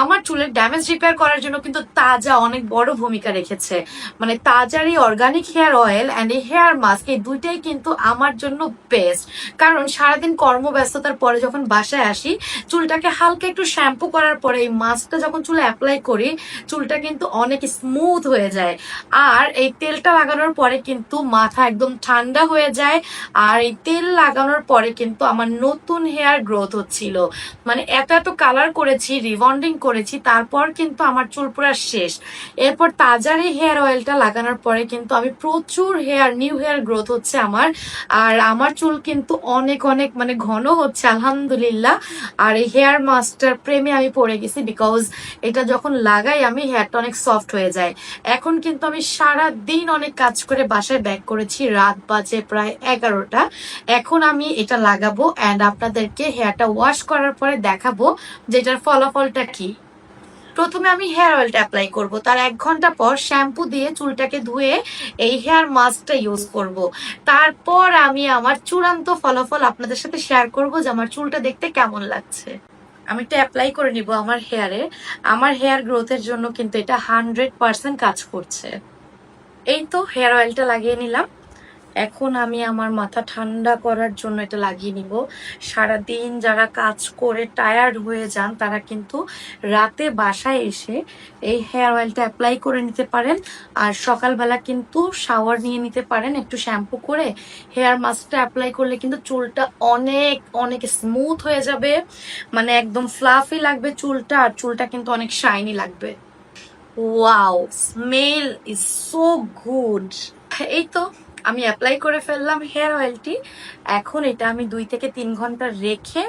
আমার চুলের damage repair করার জন্য কিন্তু তাজা অনেক বড় ভূমিকা রেখেছে। মানে তাজার এই অর্গানিক হেয়ার অয়েল অ্যান্ড এই হেয়ার মাস্ক এই দুইটাই কিন্তু আমার জন্য বেস্ট কারণ সারাদিন কর্মব্যস্ততার পরে যখন বাসায় আসি, চুলটাকে হালকা একটু শ্যাম্পু করার পরে এই মাস্কটা যখন চুলে অ্যাপ্লাই করি, চুলটা কিন্তু অনেক স্মুথ হয়ে যায়। আর এই তেলটা লাগানোর পরে কিন্তু মাথা একদম ঠান্ডা হয়ে যায়। আর এই তেল লাগানোর পরে কিন্তু আমার নতুন হেয়ার গ্রোথ হচ্ছিল। মানে এত এত কালার করেছি রিবন্ডিং করেছি, তারপর কিন্তু আমার চুল পুরো শেষ। এরপর তাজার এই হেয়ার অয়েলটা লাগানোর পরে কিন্তু আমি প্রচুর হেয়ার নিউ হেয়ার গ্রোথ হচ্ছে আমার। আর আমার চুল কিন্তু অনেক অনেক মানে ঘন হচ্ছে, আলহামদুলিল্লাহ। আর এই হেয়ার মাস্টার প্রেমে আমি পড়ে গেছি বিকজ এটা যখন লাগাই আমি হেয়ারটা অনেক সফট হয়ে যায়। এখন কিন্তু আমি সারা দিন অনেক কাজ করে বাসায় ব্যাক করেছি, রাত বাজে প্রায় এগারোটা। এখন আমি এটা লাগাবো অ্যান্ড আপনাদেরকে হেয়ারটা ওয়াশ করার পরে দেখাবো যে এটার ফলাফলটা কি। প্রথমে আমি হেয়ার অয়েলটা অ্যাপ্লাই করব। তার এক ঘণ্টা পর শ্যাম্পু দিয়ে চুলটাকে ধুয়ে এই হেয়ার মাস্কটা ইউজ করব। তারপর আমি আমার চূড়ান্ত ফলাফল আপনাদের সাথে শেয়ার করব যে আমার চুলটা দেখতে কেমন লাগছে। আমি এটা অ্যাপ্লাই করে নিব আমার হেয়ারে আমার হেয়ার গ্রোথের জন্য কিন্তু এটা হান্ড্রেড পার্সেন্ট কাজ করছে। এই তো হেয়ার অয়েলটা লাগিয়ে নিলাম। এখন আমি আমার মাথা ঠান্ডা করার জন্য এটা লাগিয়ে নিব। সারাদিন যারা কাজ করে টায়ার্ড হয়ে যান, তারা কিন্তু রাতে বাসায় এসে এই হেয়ার অয়েলটা অ্যাপ্লাই করে নিতে পারেন। আর সকালবেলা কিন্তু শাওয়ার নিয়ে নিতে পারেন, একটু শ্যাম্পু করে। হেয়ার মাস্কটা অ্যাপ্লাই করলে কিন্তু চুলটা অনেক অনেক স্মুথ হয়ে যাবে। মানে একদম ফ্লাফি লাগবে চুলটা, আর চুলটা কিন্তু অনেক শাইনি লাগবে। Wow smell is so good এই তো আমি অ্যাপ্লাই করে ফেললাম হেয়ার অয়েলটি এখন এটা আমি দুই থেকে তিন ঘণ্টা রেখে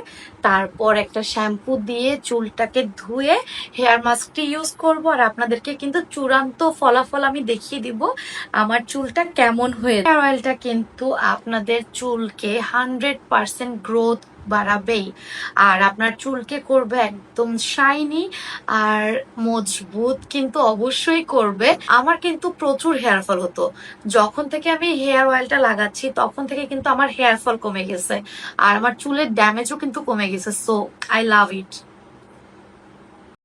তারপর একটা শ্যাম্পু দিয়ে চুলটাকে ধুয়ে হেয়ার মাস্কটি ইউজ করব। আর আপনাদেরকে কিন্তু চূড়ান্ত ফলাফল আমি দেখিয়ে দিব আমার চুলটা কেমন হয়ে হেয়ার অয়েলটা কিন্তু আপনাদের চুলকে হান্ড্রেড পারসেন্ট গ্রোথ বাড়াবেই। আর আপনার চুলকে করবে একদম শাইনি আর মজবুত কিন্তু অবশ্যই করবে। আমার কিন্তু প্রচুর হেয়ার ফল হতো। যখন থেকে আমি হেয়ার অয়েলটা লাগাচ্ছি, তখন থেকে কিন্তু আমার হেয়ার ফল কমে গেছে। আর আমার চুলের ড্যামেজও কিন্তু কমে গেছে। So I love it